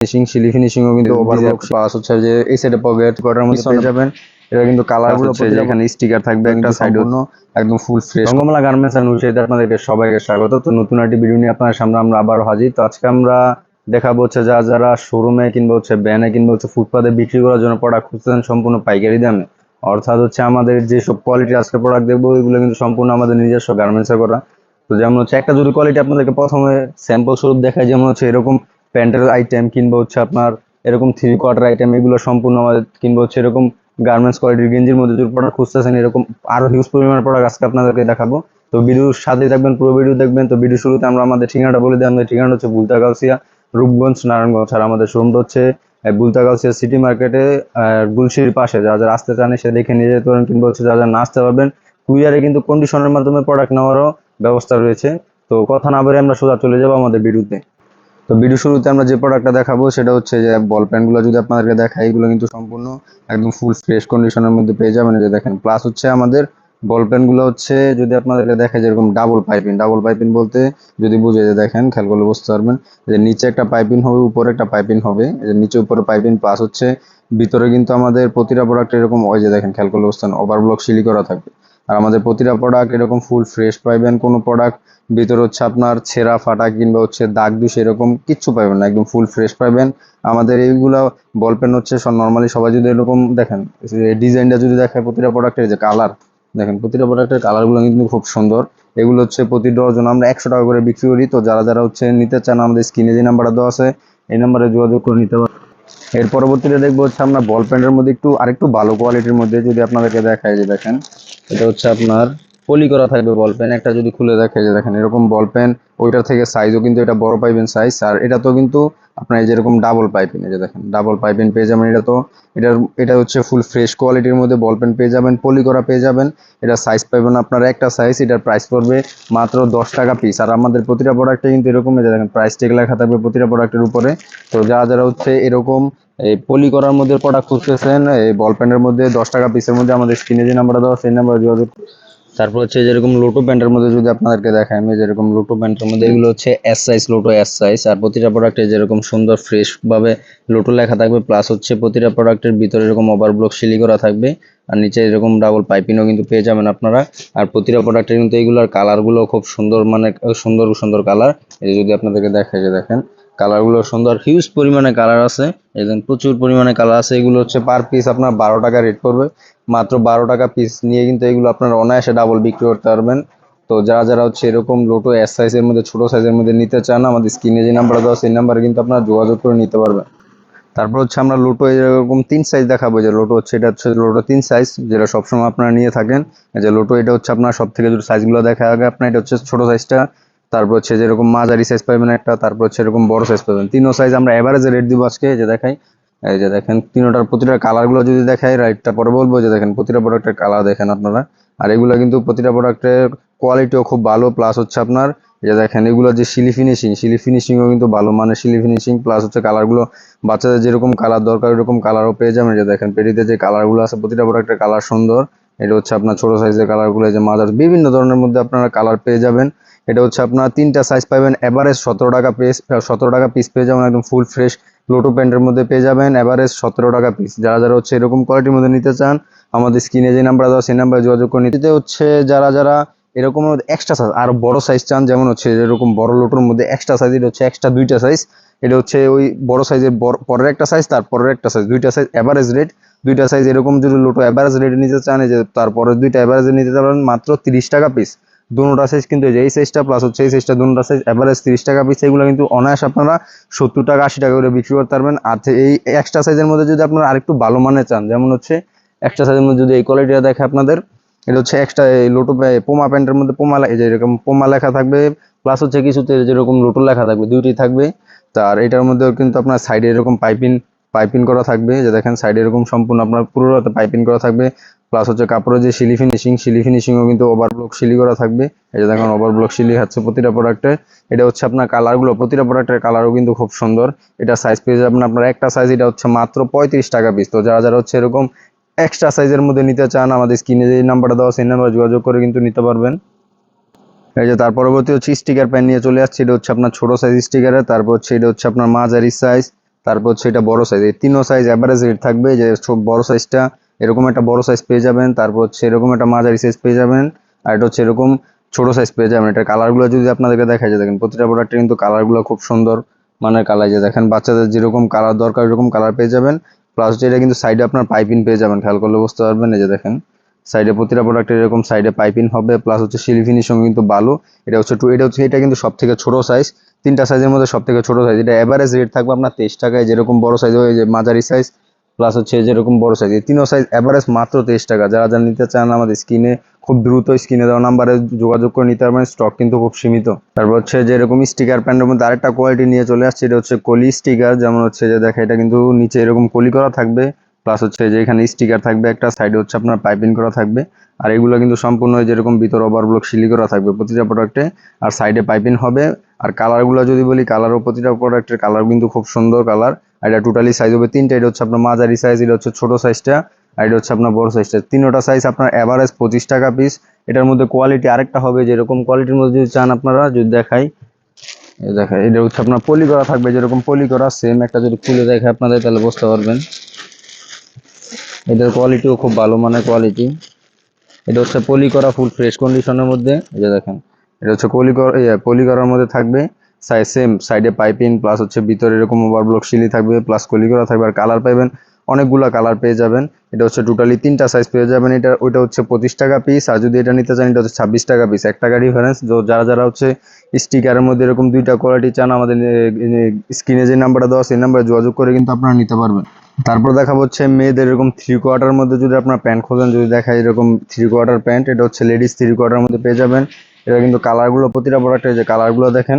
Finishing Seely ফিনিশিংও কিন্তু overlock plus হচ্ছে যে এই সাইডে পকেট করার মধ্যে পেয়ে যাবেন। এটা কিন্তু কালারগুলো হচ্ছে যে এখানে স্টিকার থাকবে একটা সাইড সম্পূর্ণ। একদম full fresh Rangamala garments and উইশে আপনাদেরকে সবাইকে স্বাগত। তো নতুন একটি ভিডিও নিয়ে আপনার সামনে আমরা আবার হাজির। তো আজকে আমরা দেখাবো হচ্ছে যা যারা শোরুমে কিংবা হচ্ছে ব্যানে কিংবা হচ্ছে ফুটপাতে বিক্রি করার জন্য প্রোডাক্ট খুঁজতেছেন সম্পূর্ণ পাইকারি দামে। অর্থাৎ হচ্ছে আমাদের যেসব কোয়ালিটি আজকে প্রোডাক্ট দেখব এগুলো কিন্তু সম্পূর্ণ আমাদের নিজস্ব গার্মেন্টস গার্মেন্টসে করা। তো যেমন হচ্ছে একটা যদি কোয়ালিটি আপনাদেরকে প্রথমে স্যাম্পল স্বরূপ দেখায় যেমন হচ্ছে এরকম প্যান্টের আইটেম কিংবা হচ্ছে আপনার এরকম থ্রি কোয়ার্টার আইটেম এগুলো সম্পূর্ণ আমাদের কিংবা হচ্ছে এরকম গার্মেন্টস কোয়ালিটির গেঞ্জির মধ্যে যদি প্রোডাক্ট খুঁজতেছেন এরকম আরও হিউজ পরিমাণের প্রোডাক্ট আজকে আপনাদেরকে দেখাবো। তো ভিডিওর সাথে থাকবেন পুরো ভিডিও দেখবেন। তো ভিডিও শুরুতে আমরা আমাদের ঠিকানাটা বলে দিই। আমাদের ঠিকানাটা হচ্ছে বুলতা গাউসিয়া রূপগঞ্জ নারায়ণগঞ্জ। আর আমাদের শোরুমটা হচ্ছে আহ, বুলতা গাউসিয়া সিটি মার্কেটে গুলশির পাশে। যারা যারা আসতে চান সে দেখে নিয়ে যেতে পারেন কিংবা হচ্ছে যারা যারা না আসতে পারবেন কুরিয়ারে কিন্তু কন্ডিশনের মাধ্যমে প্রোডাক্ট নেওয়ারও ব্যবস্থা রয়েছে। তো কথা না বলে আমরা সোজা চলে যাব আমাদের ভিডিওতে তো ভিডিও শুরুতে আমরা যে প্রোডাক্টটা দেখাবো, সেটা হচ্ছে যে বল প্যান্টগুলো যদি আপনাদেরকে দেখাই, এগুলো কিন্তু সম্পূর্ণ একদম ফুল ফ্রেশ কন্ডিশনের মধ্যে পেয়ে যাবেন। যে দেখেন প্লাস হচ্ছে আমাদের বল প্যান্টগুলো হচ্ছে, যদি আপনাদেরকে দেখায় যেরকম ডাবল পাইপিং ডাবল পাইপিং বলতে যদি বুঝে যে দেখেন, খেয়াল করলে বুঝতে পারবেন, যে নিচে একটা পাইপিং হবে, উপরে একটা পাইপিং হবে। যে নিচে উপরে পাইপিং প্লাস হচ্ছে ভিতরে কিন্তু আমাদের প্রতিটা প্রোডাক্ট এরকম, ওই যে দেখেন, খেয়াল করলে বুঝতে ওভারব্লক সিলি করা থাকবে। আর আমাদের প্রতিটা প্রোডাক্ট এরকম ফুল ফ্রেশ পাইবেন, কোনো প্রোডাক্ট ভিতরে হচ্ছে আপনার ছেঁড়া, ফাটা কিংবা হচ্ছে দাগ দুষ এরকম কিচ্ছু পাবেন না, একদম ফুল ফ্রেশ পাবেন আমাদের এইগুলা বল পেন হচ্ছে নর্মালি সবাই যদি এরকম দেখেন ডিজাইনটা যদি দেখায় প্রতিটা প্রোডাক্টের যে কালার দেখেন প্রতিটা প্রোডাক্টের কালারগুলো কিন্তু খুব সুন্দর। এগুলো হচ্ছে প্রতি ডজন আমরা একশো টাকা করে বিক্রি করি। তো যারা যারা হচ্ছে নিতে চান, আমাদের স্ক্রিনে যে নাম্বারটা দেওয়া আছে, এই নাম্বারে যোগাযোগ করে নিতে পারেন। এর পরবর্তীতে দেখব হচ্ছে আমরা বল প্যান্টের মধ্যে একটু, আরেকটু ভালো কোয়ালিটির মধ্যে যদি আপনাদেরকে দেখায় যে দেখেন। এটা হচ্ছে আপনার পলি করা থাকবে বল পেন। একটা যদি খুলে দেখে যে দেখেন এরকম বল পেন, ওইটার থেকে সাইজও কিন্তু এটা বড় পাইবেন সাইজ আর এটা তো কিন্তু আপনার এই যেরকম ডাবল পাইপিং এই যে দেখেন ডাবল পাইপিং পেয়ে যাবেন এটা তো। এটার, এটা হচ্ছে ফুল ফ্রেশ কোয়ালিটির মধ্যে বল পেন পেয়ে যাবেন পলি করা পেয়ে যাবেন। এটা সাইজ পাইবেন আপনার একটা সাইজ এটার প্রাইস পড়বে মাত্র দশ টাকা পিস আর আমাদের প্রতিটা প্রোডাক্টে কিন্তু এরকম, এই যে দেখেন প্রাইস টেক লেখা থাকবে প্রতিটা প্রোডাক্টের উপরে। তো যারা যারা হচ্ছে এরকম, এই পলি করার মধ্যে প্রোডাক্ট খুঁজতেছেন, এই বল পেনের মধ্যে দশ টাকা পিসের মধ্যে আমাদের স্ক্রিনে যে নাম্বারটা দেওয়া সেই নাম্বারে যোগাযোগ তারপর হচ্ছে যেরকম লোটো প্যান্টের মধ্যে যদি আপনাদেরকে দেখাই, আমি যেরকম লোটো প্যান্টের মধ্যে, এগুলো হচ্ছে এস সাইজ লোটো এস সাইজ আর প্রতিটা প্রোডাক্টে যেরকম সুন্দর ফ্রেশ ভাবে লোটো লেখা থাকবে প্লাস হচ্ছে প্রতিটা প্রোডাক্টের ভিতরে এরকম ওভার ব্লক সিলি করা থাকবে, আর নিচে এরকম ডাবল পাইপিংও কিন্তু পেয়ে যাবেন আপনারা। আর প্রতিটা প্রোডাক্টের কিন্তু এগুলোর কালারগুলো খুব সুন্দর মানে সুন্দর সুন্দর কালার এই যদি আপনাদেরকে দেখাই যে দেখেন কালারগুলো সুন্দর হিউজ পরিমাণে কালার আছে। এবং প্রচুর পরিমাণে কালার আছে, এগুলো হচ্ছে পার পিস আপনার বারো টাকা রেট পড়বে। মাত্র বারো টাকা পিস নিয়ে কিন্তু এগুলো আপনার অনায়াসে ডাবল বিক্রি করতে পারবেন। তো যারা যারা হচ্ছে এরকম লোটো এস সাইজের মধ্যে, ছোটো সাইজের মধ্যে নিতে চান, আমাদের স্ক্রিনে যে নাম্বার দেওয়া সেই নাম্বারে কিন্তু আপনারা যোগাযোগ করে নিতে পারবেন। তারপর হচ্ছে আমরা লোটো এরকম তিন সাইজ দেখাবো, যে লোটো হচ্ছে, এটা হচ্ছে লোটো তিন সাইজ যেটা সবসময় আপনারা নিয়ে থাকেন। যে লোটো এটা হচ্ছে আপনার সব থেকে যদি সাইজগুলো দেখা আগে আপনার, এটা হচ্ছে ছোটো সাইজটা তারপর হচ্ছে যেরকম মাঝারি সাইজ পাবেন একটা, তারপর হচ্ছে এরকম বড় সাইজ পাবেন। তিনও সাইজ আমরা অ্যাভারেজ রেট দিব আজকে যে দেখাই। এই যে দেখেন, তিনটার প্রতিটা কালারগুলো যদি দেখাই রাইটটা পরে বলব যে দেখেন, প্রতিটা প্রোডাক্টের কালার দেখেন আপনারা। আর এগুলো কিন্তু প্রতিটা প্রোডাক্টের কোয়ালিটিও খুব ভালো প্লাস হচ্ছে আপনার যে দেখেন, এগুলো যে সিলি ফিনিশিং সিলি ফিনিশিংও কিন্তু ভালো মানে সিলি ফিনিশিং প্লাস হচ্ছে কালারগুলো বাচ্চাদের যেরকম কালার দরকার এরকম কালারও পেয়ে যাবেন। যে দেখেন, পেটিতে যে কালারগুলো আছে, প্রতিটা প্রোডাক্টের কালার সুন্দর। এটা হচ্ছে আপনার ছোট সাইজের কালারগুলো যে মাদার বিভিন্ন ধরনের মধ্যে আপনারা কালার পেয়ে যাবেন। এটা হচ্ছে আপনার তিনটা সাইজ পাবেন এভারেজ সতেরো টাকা পিস সতেরো টাকা পিস পেয়ে যাবেন, একদম ফুল ফ্রেশ লোটো প্যান্টের মধ্যে পেয়ে যাবেন এভারেজ সতেরো টাকা পিস যারা যারা হচ্ছে এরকম কোয়ালিটির মধ্যে নিতে চান, আমাদের স্ক্রিনে যে নাম্বার দেওয়া সেই নাম্বারে যোগাযোগ করে নিতে। হচ্ছে যারা যারা এরকম এক্সট্রা সাইজ আর বড় সাইজ চান, যেমন হচ্ছে এরকম বড় লোটোর মধ্যে এক্সট্রা সাইজ এটা হচ্ছে এক্সট্রা দুইটা সাইজ এটা হচ্ছে ওই বড় সাইজের পরের একটা সাইজ তারপরের একটা সাইজ দুইটা সাইজ অ্যাভারেজ রেট দুইটা সাইজ এরকম যদি লোটো অ্যাভারেজ রেটে নিতে চান যে তারপরে দুইটা এভারেজে নিতে পারেন, মাত্র তিরিশ টাকা পিস দুটা সাইজ কিন্তু এই সাইজটা প্লাস হচ্ছে, এই সাইজটা দুটা সাইজ এভারেজ তিরিশ টাকা পিস এগুলো কিন্তু অনায়াস আপনারা সত্তর টাকা, আশি টাকা করে বিক্রি করতে পারবেন। আর এই এক্সট্রা সাইজের মধ্যে যদি আপনারা আরেকটু ভালো মানের চান, যেমন হচ্ছে এক্সট্রা সাইজের মধ্যে যদি এই কোয়ালিটিটা দেখে আপনাদের, এটা হচ্ছে এক্সট্রা লোটো পোমা প্যান্টের মধ্যে পোমা এই যে এরকম পোমা লেখা থাকবে প্লাস হচ্ছে কিছুতে যেরকম লোটো লেখা থাকবে, দুইটি থাকবে। তার এটার মধ্যেও কিন্তু আপনার সাইডে এরকম পাইপিং পাইপিং করা থাকবে যে দেখেন সাইডে এরকম সম্পূর্ণ আপনার পুরো পাইপিং করা থাকবে। প্লাস হচ্ছে কাপড়ের যে সিলি ফিনিশিং সিলি ফিনিশিংও কিন্তু ওভারব্লক সিলি করা থাকবে। এটা দেখেন ওভারব্লক সিলি হচ্ছে প্রতিটা প্রোডাক্টে এটা হচ্ছে আপনার কালারগুলো প্রতিটা প্রোডাক্টের কালারও কিন্তু খুব সুন্দর। এটা সাইজ পেয়ে যাবেন আপনার একটা সাইজ এটা হচ্ছে মাত্র পঁয়ত্রিশ টাকা পিস তো যারা যারা হচ্ছে এরকম এক্সট্রা সাইজের মধ্যে নিতে চান, আমাদের স্ক্রিনে যে নাম্বারটা দেওয়া সেই নাম্বারে যোগাযোগ করে কিন্তু নিতে পারবেন। এই যে তার পরবর্তী হচ্ছে স্টিকার প্যান নিয়ে চলে আসছে। এটা হচ্ছে আপনার ছোট সাইজ স্টিকারের তারপর হচ্ছে এটা হচ্ছে আপনার মাঝারি সাইজ তারপর হচ্ছে এটা বড় সাইজ এই তিনও সাইজ অ্যাভারেজ রেট থাকবে। যে বড় সাইজটা এরকম একটা বড় সাইজ পেয়ে যাবেন, তারপর হচ্ছে এরকম একটা মাঝারি সাইজ পেয়ে যাবেন, আর এটা হচ্ছে এরকম ছোট সাইজ পেয়ে যাবেন। এটা কালারগুলো যদি আপনাদেরকে দেখা যায় দেখেন প্রতিটা প্রোডাক্টের কিন্তু কালারগুলো খুব সুন্দর মানের কালার যে দেখেন বাচ্চাদের যেরকম কালার দরকার এরকম কালার পেয়ে যাবেন। প্লাস এটা কিন্তু সাইডে আপনার পাইপিং পেয়ে যাবেন, খেয়াল করলে বুঝতে পারবেন। এই যে দেখেন সাইডে প্রতিটা প্রোডাক্টের এরকম সাইডে পাইপিং হবে প্লাস হচ্ছে সিলি ফিনিশিং কিন্তু ভালো এটা হচ্ছে টু এটা হচ্ছে, এটা কিন্তু সব থেকে ছোট সাইজ তিনটা সাইজের মধ্যে সব থেকে ছোট সাইজ এটা অ্যাভারেজ রেট থাকবে আপনার তেইশ টাকায়, যেরকম বড় সাইজ হয় যে মাঝারি সাইজ প্লাস হচ্ছে যেরকম বড় সাইজ এই তিনও সাইজ এভারেজ মাত্র তেইশ টাকা। যারা যারা নিতে চান আমাদের স্ক্রিনে খুব দ্রুত স্ক্রিনে দেওয়া নাম্বারে যোগাযোগ করে নিতে পারবেন। স্টক কিন্তু খুব সীমিত। তারপর হচ্ছে যেরকম স্টিকার প্যান্টের মধ্যে আরেকটা কোয়ালিটি নিয়ে চলে আসছে, এটা হচ্ছে কলি স্টিকার যেমন হচ্ছে যে দেখা, এটা কিন্তু নিচে এরকম কলি করা থাকবে। প্লাস হচ্ছে যে এখানে স্টিকার থাকবে, একটা সাইডে হচ্ছে আপনার পাইপিং করা থাকবে। আর এগুলো কিন্তু সম্পূর্ণ যেরকম ভিতর ওভারব্লক সিলি করা থাকবে প্রতিটা প্রোডাক্টে আর সাইডে পাইপিং হবে। আর কালারগুলো যদি বলি কালারও প্রতিটা প্রোডাক্টের কালার কিন্তু খুব সুন্দর কালার এটা টোটালি সাইজ হবে তিনটা। এটা হচ্ছে আপনার মাঝারি সাইজ এটা হচ্ছে ছোট সাইজটা আর এটা হচ্ছে আপনার বড় সাইজটা তিনোটা সাইজ আপনার অ্যাভারেজ পঁচিশ টাকা পিস এটার মধ্যে কোয়ালিটি আরেকটা হবে, যেরকম কোয়ালিটির মধ্যে যদি চান আপনারা, যদি দেখাই দেখাই, এটা হচ্ছে আপনার পলি করা থাকবে, যেরকম পলি করা সেম একটা যদি খুলে দেখে আপনাদের, তাহলে বুঝতে পারবেন। এটার কোয়ালিটিও খুব ভালো মানে কোয়ালিটি এটা হচ্ছে পলি করা ফুল ফ্রেশ কন্ডিশনের মধ্যে, এই যে দেখেন, এটা হচ্ছে পলি করা পলি করার মধ্যে থাকবে। সেম সাইডে পাইপিং প্লাস হচ্ছে ভিতরে এরকম ওভারব্লক সিলি থাকবে প্লাস কলি করা থাকবে আর কালার পাবেন অনেকগুলা কালার পেয়ে যাবেন। এটা হচ্ছে টোটালি তিনটা সাইজ পেয়ে যাবেন। এটা, ওইটা হচ্ছে পঁচিশ টাকা পিস আর যদি এটা নিতে চান, এটা হচ্ছে ছাব্বিশ টাকা পিস এক টাকা ডিফারেন্স যারা যারা হচ্ছে স্টিকারের মধ্যে এরকম দুইটা কোয়ালিটি চান, আমাদের স্ক্রিনে যে নাম্বারটা দেওয়া সেই নাম্বারে যোগাযোগ করে কিন্তু আপনারা নিতে পারবেন। তারপর দেখা হচ্ছে মেয়েদের এরকম থ্রি কোয়ার্টার মধ্যে যদি আপনার প্যান্ট খোঁজেন যদি দেখা এরকম থ্রি কোয়ার্টার প্যান্ট এটা হচ্ছে লেডিস থ্রি কোয়ার্টার মধ্যে পেয়ে যাবেন। এটা কিন্তু কালারগুলো প্রতিটা প্রোডাক্টের যে কালারগুলো দেখেন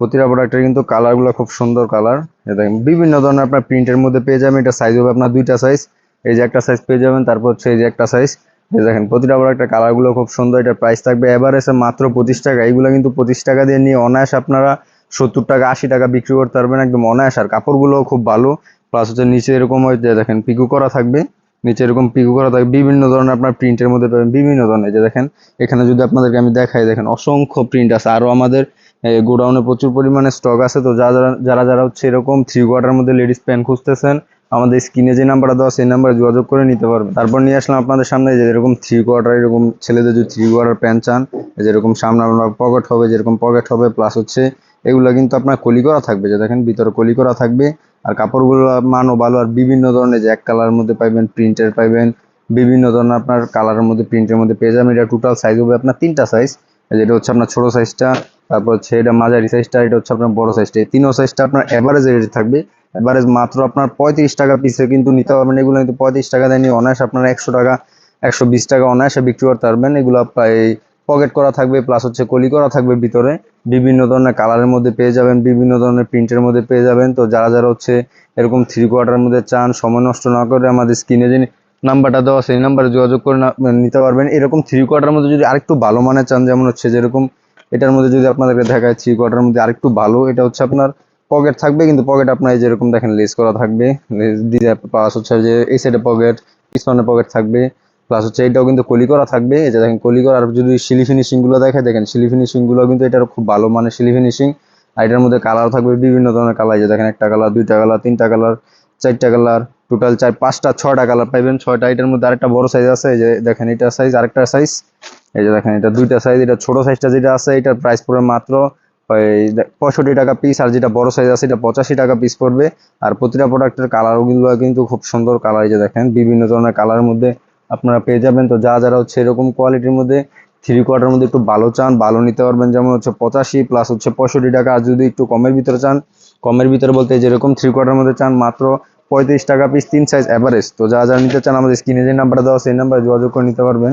প্রতিটা প্রোডাক্টের কিন্তু কালারগুলো খুব সুন্দর কালার দেখেন, বিভিন্ন ধরনের আপনার প্রিন্টের মধ্যে পেয়ে যাবেন। এটা সাইজ হবে আপনার দুইটা সাইজ এই যে একটা সাইজ পেয়ে যাবেন, তারপর হচ্ছে এই যে একটা সাইজ দেখেন, প্রতিটা প্রোডাক্টের কালারগুলো খুব সুন্দর। এটা প্রাইস থাকবে এভারেজে মাত্র পঁচিশ টাকা। এইগুলো কিন্তু পঁচিশ টাকা দিয়ে নিয়ে অনায়াস আপনারা সত্তর টাকা, আশি টাকা বিক্রি করতে পারবেন একদম অনায়াস। আর কাপড়গুলোও খুব ভালো। প্লাস হচ্ছে নিচে এরকম ওই যে দেখেন, পিকু করা থাকবে। নিচে এরকম পিকু করা থাকবে। বিভিন্ন ধরনের আপনার প্রিন্টের মধ্যে পাবেন। বিভিন্ন ধরনের যে দেখেন, এখানে যদি আপনাদেরকে আমি দেখাই, দেখেন, অসংখ্য প্রিন্ট আছে। আরও আমাদের গোডাউনে প্রচুর পরিমাণে স্টক আছে। তো যারা যারা যারা হচ্ছে এরকম থ্রি কোয়ার্টার মধ্যে লেডিস প্যান্ট খুঁজতেছেন, আমাদের স্ক্রিনে যে নাম্বারটা দেওয়া সেই নাম্বারে যোগাযোগ করে নিতে পারবেন। তারপর নিয়ে আসলাম আপনাদের সামনে যে এরকম থ্রি কোয়ার্টার এরকম ছেলেদের যদি থ্রি কোয়ার্টার প্যান্ট চান যেরকম সামনে আপনার পকেট হবে, যেরকম পকেট হবে প্লাস হচ্ছে এগুলো কিন্তু আপনার কলি করা থাকবে। যে দেখেন ভিতরে কলি করা থাকবে, আর কাপড়গুলো মানও ভালো, আর বিভিন্ন ধরনের যে এক কালারের মধ্যে পাইবেন প্রিন্টের পাইবেন, বিভিন্ন ধরনের আপনার কালারের মধ্যে প্রিন্টের মধ্যে পেয়ে যাবেন এটা টোটাল সাইজ হবে আপনার তিনটা সাইজ যেটা হচ্ছে আপনার ছোট সাইজটা তারপর হচ্ছে এটা মাঝারি সাইজটা এটা হচ্ছে আপনার বড় সাইজটা এই তিনও সাইজটা আপনার অ্যাভারেজ রেট থাকবে। অ্যাভারেজ মাত্র আপনার পঁয়ত্রিশ টাকা পিসে কিন্তু নিতে পারবেন। এগুলো কিন্তু পঁয়ত্রিশ টাকা দেয় নিয়ে অনায়াস আপনার একশো টাকা, একশো বিশ টাকা অনায়াসে বিক্রি করতে পারবেন। এগুলো প্রায় পকেট করা থাকবে প্লাস হচ্ছে কলি করা থাকবে ভিতরে। বিভিন্ন ধরনের কালারের মধ্যে পেয়ে যাবেন, বিভিন্ন ধরনের প্রিন্টের মধ্যে পেয়ে যাবেন। তো যারা যারা হচ্ছে এরকম থ্রি কোয়ার্টার মধ্যে চান, সময় নষ্ট না করে আমাদের স্ক্রিনে যে নাম্বারটা দেওয়া সেই নাম্বারে যোগাযোগ করে না- নিতে পারবেন। এরকম থ্রি কোয়ার্টার মধ্যে যদি আরেকটু ভালো মানের চান, যেমন হচ্ছে যেরকম এটার মধ্যে যদি আপনাদেরকে দেখায় থ্রি কোয়ার্টার মধ্যে আরেকটু ভালো, এটা হচ্ছে আপনার পকেট থাকবে, কিন্তু পকেট আপনার যেরকম দেখেন লেস করা থাকবে। লেস দিয়ে প্লাস হচ্ছে যে এই সাইডে পকেট পিছনে পকেট থাকবে। প্লাস হচ্ছে এটাও কিন্তু কলি করা থাকবে। এই যে দেখেন কলি করা, আর যদি সিলি ফিনিশিংগুলো দেখে দেখেন সিলি ফিনিশিংগুলো কিন্তু এটার খুব ভালো মানের সিলি ফিনিশিং আর এটার মধ্যে কালার থাকবে বিভিন্ন ধরনের কালার যে দেখেন একটা কালার দুইটা কালার তিনটা কালার চারটা কালার টোটাল চার, পাঁচটা, ছয়টা কালার পাইবেন, ছয়টা। এটার মধ্যে আরেকটা বড় সাইজ আছে, এই যে দেখেন এটা সাইজ আরেকটা সাইজ এই যে দেখেন এটা দুইটা সাইজ এটা ছোট সাইজটা যেটা আছে, এটার প্রাইস পড়বে মাত্র পঁয়ষট্টি টাকা পিস আর যেটা বড় সাইজ আছে, এটা পঁচাশি টাকা পিস পড়বে। আর প্রতিটা প্রোডাক্টের কালারগুলো কিন্তু খুব সুন্দর কালার এই যে দেখেন, বিভিন্ন ধরনের কালারের মধ্যে আপনারা পেয়ে যাবেন। তো যা, যারা হচ্ছে এরকম কোয়ালিটির মধ্যে থ্রি কোয়ার্টার মধ্যে একটু ভালো চান, ভালো নিতে পারবেন। যেমন হচ্ছে পঁচাশি প্লাস হচ্ছে পঁয়ষট্টি টাকা। আর যদি একটু কমের ভিতরে চান, কমের ভিতরে বলতে যেরকম থ্রি কোয়ার্টার মধ্যে চান, মাত্র পঁয়ত্রিশ টাকা পিস তিন সাইজ অ্যাভারেজ তো যা যারা নিতে চান আমাদের স্ক্রিনে যে নাম্বারটা দেওয়া সেই নাম্বারে যোগাযোগ করে নিতে পারবেন।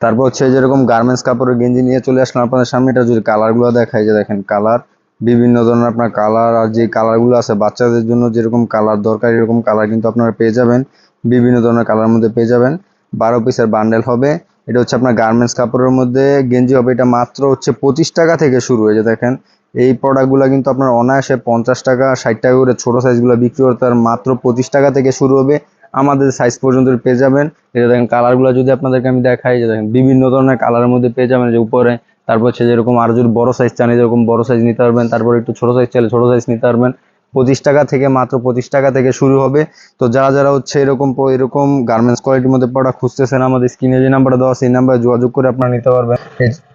তারপর হচ্ছে যেরকম গার্মেন্টস কাপড়ের গেঞ্জি নিয়ে চলে আসলাম আপনাদের সামনে, এটা যদি কালারগুলো দেখাই, যে দেখেন কালার বিভিন্ন ধরনের আপনার কালার আর যে কালারগুলো আছে, বাচ্চাদের জন্য যেরকম কালার দরকার, এরকম কালার কিন্তু আপনারা পেয়ে যাবেন। বিভিন্ন ধরনের কালার মধ্যে পেয়ে যাবেন। বারো পিসের বান্ডেল হবে। এটা হচ্ছে আপনার গার্মেন্টস কাপড়ের মধ্যে গেঞ্জি হবে। এটা মাত্র হচ্ছে পঁচিশ টাকা থেকে শুরু। হয়েছে দেখেন এই প্রোডাক্টগুলো কিন্তু আপনার অনায়াসে পঞ্চাশ টাকা, ষাট টাকা করে ছোটো সাইজগুলো বিক্রি করতে আর মাত্র পঁচিশ টাকা থেকে শুরু হবে। আমাদের সাইজ পর্যন্ত পেয়ে যাবেন। এটা দেখেন কালারগুলো যদি আপনাদেরকে আমি দেখাই যে দেখেন বিভিন্ন ধরনের কালারের মধ্যে পেয়ে যাবেন যে উপরে। তারপর হচ্ছে যেরকম আর যদি বড়ো সাইজ চান যেরকম বড়ো সাইজ নিতে পারবেন। তারপর একটু ছোটো সাইজ চাইলে ছোটো সাইজ নিতে পারবেন। পঁচিশ টাকা থেকে মাত্র পঁচিশ টাকা থেকে শুরু হবে। তো যারা যারা হচ্ছে এরকম এরকম গার্মেন্টস কোয়ালিটির মধ্যে প্রোডাক্ট খুঁজতেছেন, আমাদের স্ক্রিনে যে নাম্বারটা দেওয়া সেই নাম্বারে যোগাযোগ করে আপনারা নিতে পারবেন।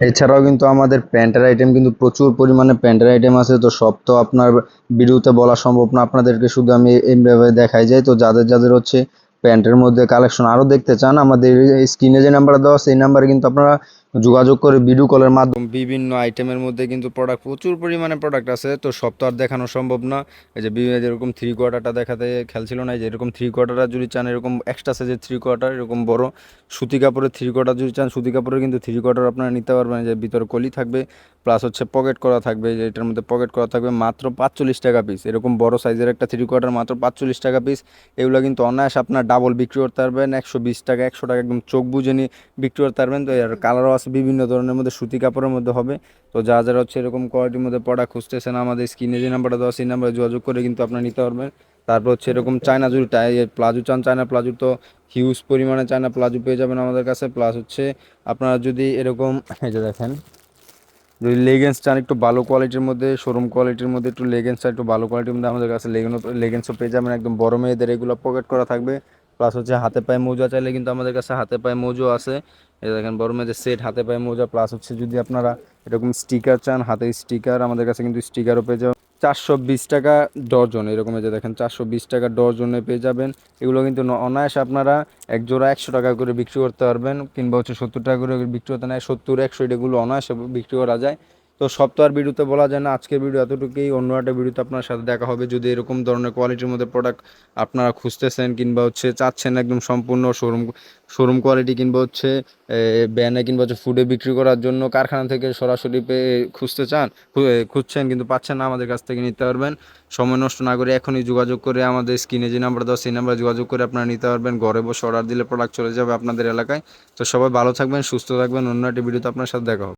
এছাড়াও কিন্তু আমাদের প্যান্টের আইটেম কিন্তু প্রচুর পরিমাণে প্যান্টের আইটেম আছে। তো সব তো আপনার ভিডিওতে বলা সম্ভব না। আপনাদেরকে শুধু আমি এইভাবে দেখাই যাই। তো যাদের যাদের হচ্ছে প্যান্টের মধ্যে কালেকশন আরও দেখতে চান, আমাদের স্ক্রিনে যে নাম্বারটা দেওয়া সেই নাম্বারে কিন্তু আপনারা যোগাযোগ করে ভিডিও কলের মাধ্যমে বিভিন্ন আইটেমের মধ্যে কিন্তু প্রোডাক্ট প্রচুর পরিমাণে প্রোডাক্ট আছে। তো সব তো আর দেখানো সম্ভব না। এই যে যেরকম থ্রি কোয়ার্টারটা দেখাতে খেলছিল ছিল না যে এরকম থ্রি কোয়ার্টারটা যদি চান, এরকম এক্সট্রা সাইজের থ্রি কোয়ার্টার এরকম বড় সুতি কাপড়ের থ্রি কোয়ার্টার যদি চান, সুতি কাপড়ের কিন্তু থ্রি কোয়ার্টার আপনারা নিতে পারবেন। যে ভিতরে কলি থাকবে প্লাস হচ্ছে পকেট করা থাকবে যে এটার মধ্যে পকেট করা থাকবে মাত্র পাঁচচল্লিশ টাকা পিস এরকম বড় সাইজের একটা থ্রি কোয়ার্টার মাত্র পাঁচচল্লিশ টাকা পিস এগুলো কিন্তু অনায়াস আপনার ডাবল বিক্রি করতে পারবেন, একশো বিশ টাকা, একশো টাকা একদম চোখ বুঝে নিয়ে বিক্রি করতে পারবেন। তো এর কালারও আছে বিভিন্ন ধরনের মধ্যে, সুতি কাপড়ের মধ্যে হবে। তো যা যারা হচ্ছে এরকম কোয়ালিটির মধ্যে প্রোডাক্ট খুঁজতেছেন, আমাদের স্ক্রিনে যে নাম্বারটা দেওয়া সেই নাম্বারে যোগাযোগ করে কিন্তু আপনার নিতে পারবেন। তারপর হচ্ছে এরকম চায়না জুড়ি টাই প্লাজো চান চায়না প্লাজো তো হিউজ পরিমাণে চায়না প্লাজো পেয়ে যাবেন আমাদের কাছে। প্লাস হচ্ছে আপনারা যদি এরকম, এই যে দেখেন যদি লেগেন্স চান একটু ভালো কোয়ালিটির মধ্যে শোরুম কোয়ালিটির মধ্যে একটু লেগেন্স চান একটু ভালো কোয়ালিটির মধ্যে আমাদের কাছে লেগেন্সও পেয়ে যাবেন। একদম বড় মেয়েদের এগুলো পকেট করা থাকবে। প্লাস হচ্ছে হাতে পায়ে মোজা চাইলে কিন্তু আমাদের কাছে হাতে পায়ে মোজো আছে। এটা দেখেন, বড় মেয়েদের সেট হাতে পায়ে মোজা। প্লাস হচ্ছে যদি আপনারা এরকম স্টিকার চান, হাতে স্টিকার আমাদের কাছে কিন্তু স্টিকারও পেয়ে যাবেন। চারশো বিশ টাকা ডজন, এরকম যে দেখেন, চারশো বিশ টাকা ডজনে পেয়ে যাবেন। এগুলো কিন্তু অনায়াসে আপনারা এক জোড়া একশো টাকা করে বিক্রি করতে পারবেন, কিংবা হচ্ছে সত্তর টাকা করে বিক্রি করতে নেয় সত্তর, একশো এগুলো অনায়াসে বিক্রি করা যায়। তো আর ভিডিওতে বলা যায় না। আজকের ভিডিও এতটুকুই। অন্য একটা ভিডিওতে আপনার সাথে দেখা হবে। যদি এরকম ধরনের কোয়ালিটির মধ্যে প্রোডাক্ট আপনারা খুঁজতেছেন কিংবা হচ্ছে চাচ্ছেন একদম সম্পূর্ণ শোরুম শোরুম কোয়ালিটি কিংবা হচ্ছে ব্যানে কিংবা হচ্ছে ফুডে বিক্রি করার জন্য কারখানা থেকে সরাসরি পেয়ে খুঁজতে চান খুঁজছেন কিন্তু পাচ্ছেন না, আমাদের কাছ থেকে নিতে পারবেন। সময় নষ্ট না করে এখনই যোগাযোগ করে আমাদের স্ক্রিনে যে নাম্বার দেওয়া সেই নাম্বারে যোগাযোগ করে আপনারা নিতে পারবেন। ঘরে বসে অর্ডার দিলে প্রোডাক্ট চলে যাবে আপনাদের এলাকায়। তো সবাই ভালো থাকবেন, সুস্থ থাকবেন। অন্য একটি ভিডিওতে আপনার সাথে দেখা হবে।